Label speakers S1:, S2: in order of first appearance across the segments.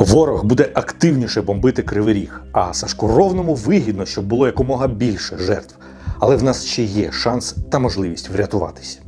S1: Ворог буде активніше бомбити кривий ріг, а Сашку Ровному вигідно, щоб було якомога більше жертв. Але в нас ще є шанс та можливість врятуватись.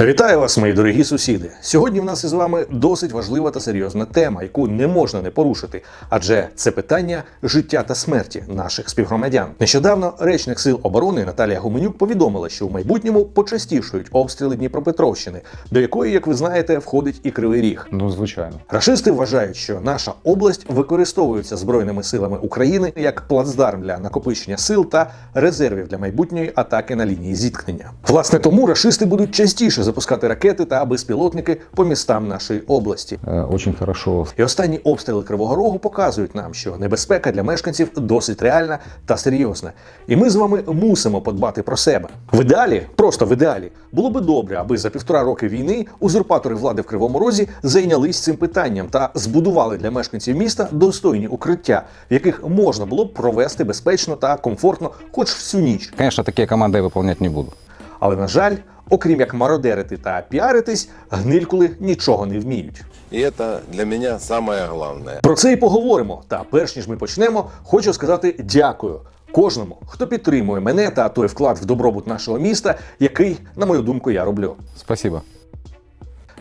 S1: Вітаю вас, мої дорогі сусіди. Сьогодні в нас із вами досить важлива та серйозна тема, яку не можна не порушити, адже це питання життя та смерті наших співгромадян. Нещодавно речник сил оборони Наталія Гуменюк повідомила, що в майбутньому почастішують обстріли Дніпропетровщини, до якої, як ви знаєте, входить і Кривий Ріг.
S2: Ну, звичайно.
S1: Рашисти вважають, що наша область використовується збройними силами України як плацдарм для накопичення сил та резервів для майбутньої атаки на лінії зіткнення. Власне, тому рашисти будуть частіше запускати ракети та безпілотники по містам нашої області.
S2: Э, Очень хорошо
S1: І останні обстріли Кривого Рогу показують нам, що небезпека для мешканців досить реальна та серйозна. І ми з вами мусимо подбати про себе. В ідеалі, просто в ідеалі, було би добре, аби за півтора роки війни узурпатори влади в Кривому Розі зайнялись цим питанням та збудували для мешканців міста достойні укриття, в яких можна було б провести безпечно та комфортно, хоч всю ніч.
S2: Конечно, такие команды я выполнять не буду.
S1: Але на жаль, окрім як мародерити та піаритись, гнилькули нічого не вміють.
S3: І це для мене саме головне
S1: Про це і поговоримо. Та перш ніж ми почнемо, хочу сказати дякую кожному, хто підтримує мене та той вклад в добробут нашого міста, який, на мою думку, я роблю.
S2: Спасибо.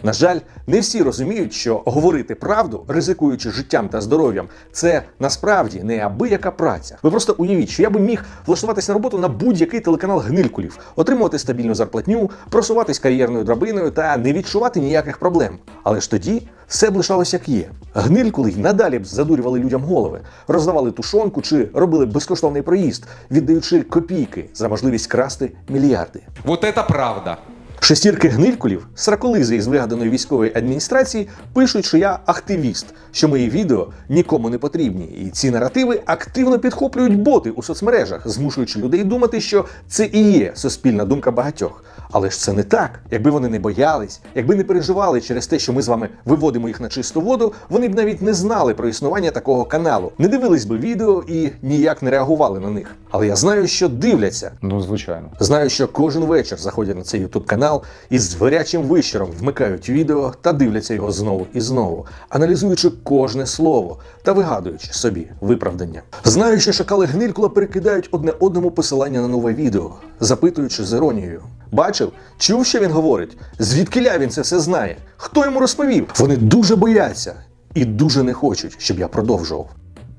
S1: На жаль, не всі розуміють, що говорити правду, ризикуючи життям та здоров'ям, це насправді неабияка праця. Ви просто уявіть, що я би міг влаштуватися на роботу на будь-який телеканал гнилькулів, отримувати стабільну зарплатню, просуватись кар'єрною драбиною та не відчувати ніяких проблем. Але ж тоді все б лишалось як є. Гнилькули й надалі б задурювали людям голови, роздавали тушонку чи робили безкоштовний проїзд, віддаючи копійки за можливість красти мільярди.
S4: Вот это правда.
S1: Шестірки гнилькулів, сраколизи із вигаданої військової адміністрації пишуть, що я активіст, що мої відео нікому не потрібні, і ці наративи активно підхоплюють боти у соцмережах, змушуючи людей думати, що це і є суспільна думка багатьох. Але ж це не так. Якби вони не боялись, якби не переживали через те, що ми з вами виводимо їх на чисту воду, вони б навіть не знали про існування такого каналу, не дивились би відео і ніяк не реагували на них. Але я знаю, що дивляться,
S2: Ну, звичайно.
S1: Знаю, що кожен вечір заходять на цей ютуб канал і з гарячим вищером вмикають відео та дивляться його знову і знову, аналізуючи кожне слово та вигадуючи собі виправдання. Знаю, що шакали гнилькула перекидають одне одному посилання на нове відео, запитуючи з іронією. Бачив, чув, що він говорить? Звідкиля він це все знає? Хто йому розповів? Вони дуже бояться і дуже не хочуть, щоб я продовжував.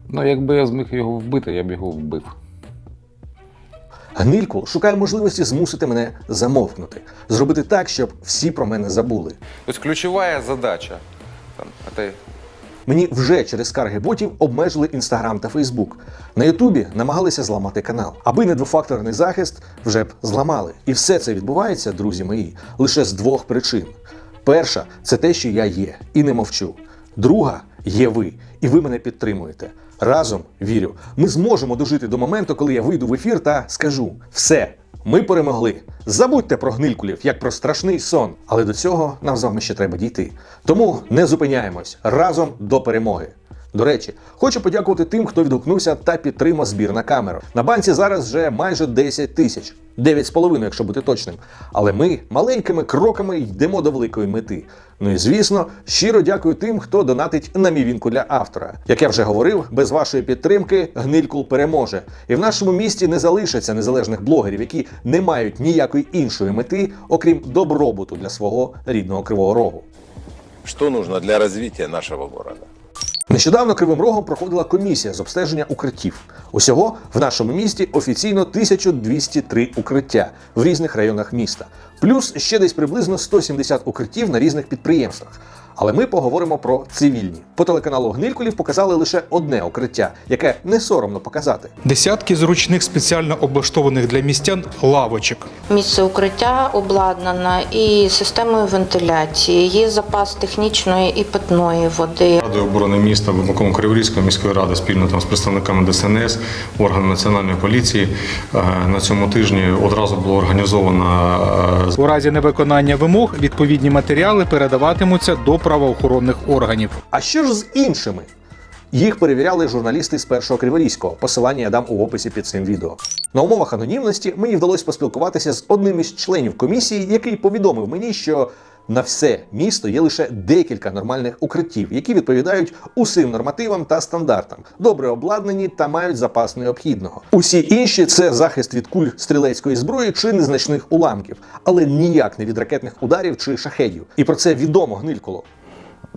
S2: Ну, якби я зміг його вбити, я б його вбив.
S1: Гнилькул шукає можливості змусити мене замовкнути, зробити так, щоб всі про мене забули.
S4: То есть ключевая задача там, это
S1: Мені вже через скарги ботів обмежили інстаграм та Фейсбук. На Ютубі намагалися зламати канал. Аби не двофакторний захист, вже б зламали. І все це відбувається, друзі мої, лише з двох причин: перша це те, що я є, і не мовчу. Друга є ви, і ви мене підтримуєте. Разом вірю, ми зможемо дожити до моменту, коли я вийду в ефір та скажу: все, ми перемогли. Забудьте про гнилькулів, як про страшний сон. Але до цього нам з вами ще треба дійти. Тому не зупиняємось разом до перемоги. До речі, хочу подякувати тим, хто відгукнувся та підтримав збір на камеру. На банці зараз вже майже 10 тисяч. 9,5, якщо бути точним. Але ми маленькими кроками йдемо до великої мети. Ну і звісно, щиро дякую тим, хто донатить на мівінку для автора. Як я вже говорив, без вашої підтримки гнилькул переможе. І в нашому місті не залишаться незалежних блогерів, які не мають ніякої іншої мети, окрім добробуту для свого рідного кривого рогу.
S3: Что нужно для развития нашего города?
S1: Нещодавно Кривим Рогом проходила комісія з обстеження укриттів. Усього в нашому місті офіційно 1203 укриття в різних районах міста, плюс ще десь приблизно 170 укриттів на різних підприємствах. Але ми поговоримо про цивільні. По телеканалу Гнилькулів показали лише одне укриття, яке не соромно показати.
S5: Десятки зручних спеціально облаштованих для містян лавочок.
S6: Місце укриття обладнано і системою вентиляції, є запас технічної і питної води.
S7: Радою оборони міста виконком Криворізької міської ради спільно там з представниками ДСНС, органами національної поліції е, на цьому тижні одразу було організовано е,
S5: У разі невиконання вимог відповідні матеріали передаватимуться до правоохоронних органів.
S1: А що ж з іншими? Їх перевіряли журналісти з першого Криворізького. Посилання я дам у описі під цим відео. На умовах анонімності мені вдалося поспілкуватися з одним із членів комісії, який повідомив мені, що на все місто є лише декілька нормальних укриттів, які відповідають усім нормативам та стандартам, добре обладнані та мають запас необхідного. Усі інші це захист від куль стрілецької зброї чи незначних уламків, але ніяк не від ракетних ударів чи шахедів. І про це відомо гнильколо.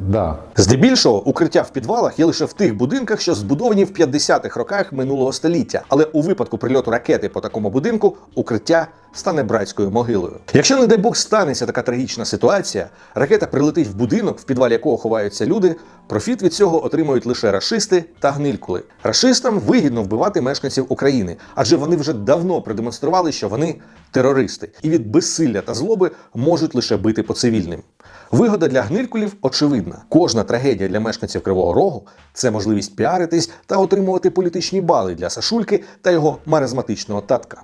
S2: Да.
S1: Здебільшого укриття в підвалах є лише в тих будинках, що збудовані в 50-х роках минулого століття. Але у випадку прильоту ракети по такому будинку укриття стане братською могилою. Якщо, не дай Бог, станеться така трагічна ситуація, ракета прилетить в будинок, в підвалі якого ховаються люди. Профіт від цього отримують лише рашисти та гнилькули. Рашистам вигідно вбивати мешканців України, адже вони вже давно продемонстрували, що вони терористи, і від безсилля та злоби можуть лише бити по цивільним. Вигода для гнилькулів очевидна. Кожна трагедія для мешканців Кривого Рогу це можливість піаритись та отримувати політичні бали для Сашульки та його маразматичного татка.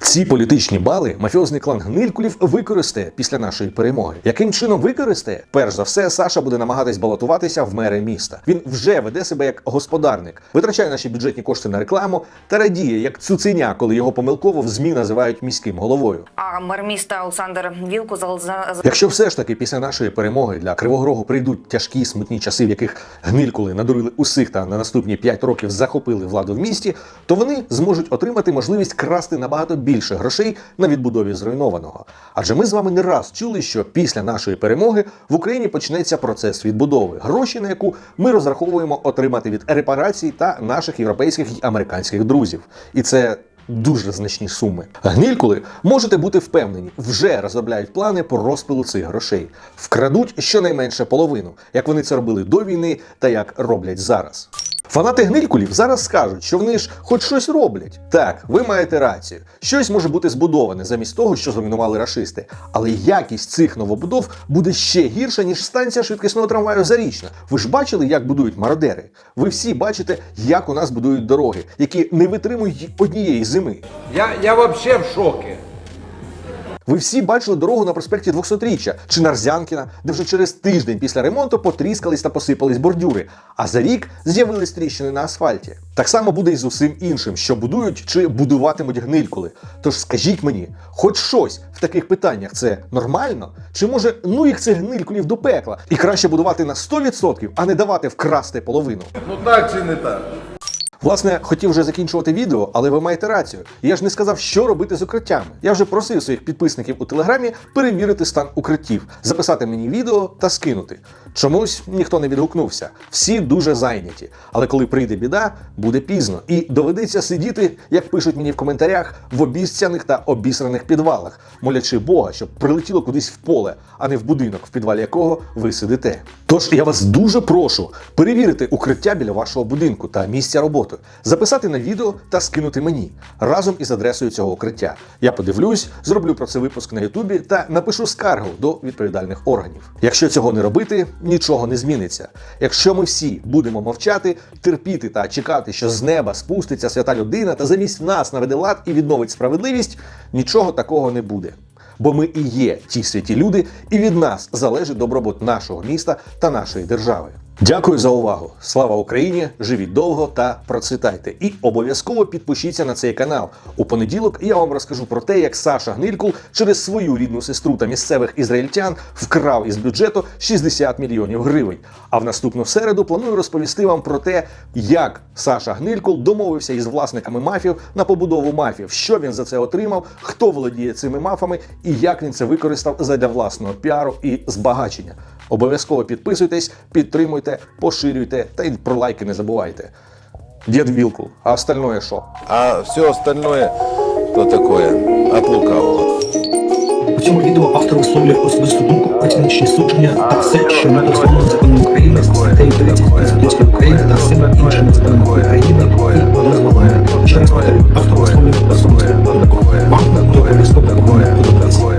S1: Ці політичні бали мафіозний клан гнилькулів використає після нашої перемоги. Яким чином використає? Перш за все, Саша буде намагатись балотуватися в мери міста. Він вже веде себе як господарник, витрачає наші бюджетні кошти на рекламу та радіє як цуценя, коли його помилково в змі називають міським головою.
S8: А мер міста Олександр Вілку
S1: Якщо все ж таки після нашої перемоги для Кривого Рогу прийдуть тяжкі смутні часи, в яких гнилькули надурили усіх та на наступні 5 років захопили владу в місті, то вони зможуть отримати можливість красти набагато більше грошей на відбудові зруйнованого. Адже ми з вами не раз чули, що після нашої перемоги в Україні почнеться процес відбудови, гроші на яку ми розраховуємо отримати від репарацій та наших європейських і американських друзів. І це дуже значні суми. Гнількули можете бути впевнені, вже розробляють плани по розпилу цих грошей, вкрадуть щонайменше половину, як вони це робили до війни та як роблять зараз. Фанати гнилькулів зараз скажуть, що вони ж хоч щось роблять. Так, ви маєте рацію. Щось може бути збудоване замість того, що зруйнували рашисти. Але якість цих новобудов буде ще гірша, ніж станція швидкісного трамваю Зарічна. Ви ж бачили, як будують мародери? Ви всі бачите, як у нас будують дороги, які не витримують однієї зими.
S9: Я, я вообще в шоке.
S1: Ви всі бачили дорогу на проспекті 200-річчя чи Нарзянкіна, де вже через тиждень після ремонту потріскались та посипались бордюри, а за рік з'явились тріщини на асфальті. Так само буде і з усім іншим, що будують чи будуватимуть гнилькули. Тож скажіть мені, хоч щось в таких питаннях це нормально? Чи може ну їх цих гнилькулів до пекла і краще будувати на 100%, а не давати вкрасти половину?
S9: Ну так чи не так?
S1: Власне, хотів вже закінчувати відео, але ви маєте рацію. Я ж не сказав, що робити з укриттями. Я вже просив своїх підписників у телеграмі перевірити стан укриттів, записати мені відео та скинути. Чомусь ніхто не відгукнувся. Всі дуже зайняті. Але коли прийде біда, буде пізно. І доведеться сидіти, як пишуть мені в коментарях, в обіцяних та обісраних підвалах, молячи Бога, щоб прилетіло кудись в поле, а не в будинок, в підвалі якого ви сидите. Тож я вас дуже прошу перевірити укриття біля вашого будинку та місця роботи, записати на відео та скинути мені разом із адресою цього укриття. Я подивлюсь, зроблю про це випуск на Ютубі та напишу скаргу до відповідальних органів. Якщо цього не робити, нічого не зміниться. Якщо ми всі будемо мовчати, терпіти та чекати, що з неба спуститься свята людина та замість нас наведе лад і відновить справедливість, нічого такого не буде. Бо ми і є ті святі люди, і від нас залежить добробут нашого міста та нашої держави. Дякую за увагу. Слава Україні! Живіть довго та процвітайте. І обов'язково підпишіться на цей канал. У понеділок я вам розкажу про те, як Саша Гнилькул через свою рідну сестру та місцевих ізраїльтян вкрав із бюджету 60 мільйонів гривень. А в наступну середу планую розповісти вам про те, як Саша Гнилькул домовився із власниками мафів на побудову мафів, що він за це отримав, хто володіє цими мафами і як він це використав задля власного піару і збагачення. Обов'язково підписуйтесь, підтримуйте, поширюйте та й про лайки не забувайте. Дед вилку, а остальное что?
S3: А все остальное, то такое, от.
S10: У цьому відео автор висловлює особисту думку про ціночні судження та все, що не дозволено законом України, статтею 30 Конституції України та всіма іншими законами України
S1: і дозволено. Ще раз повторюю, автор висловлює особисту думку. Вам не обов'язково подобається.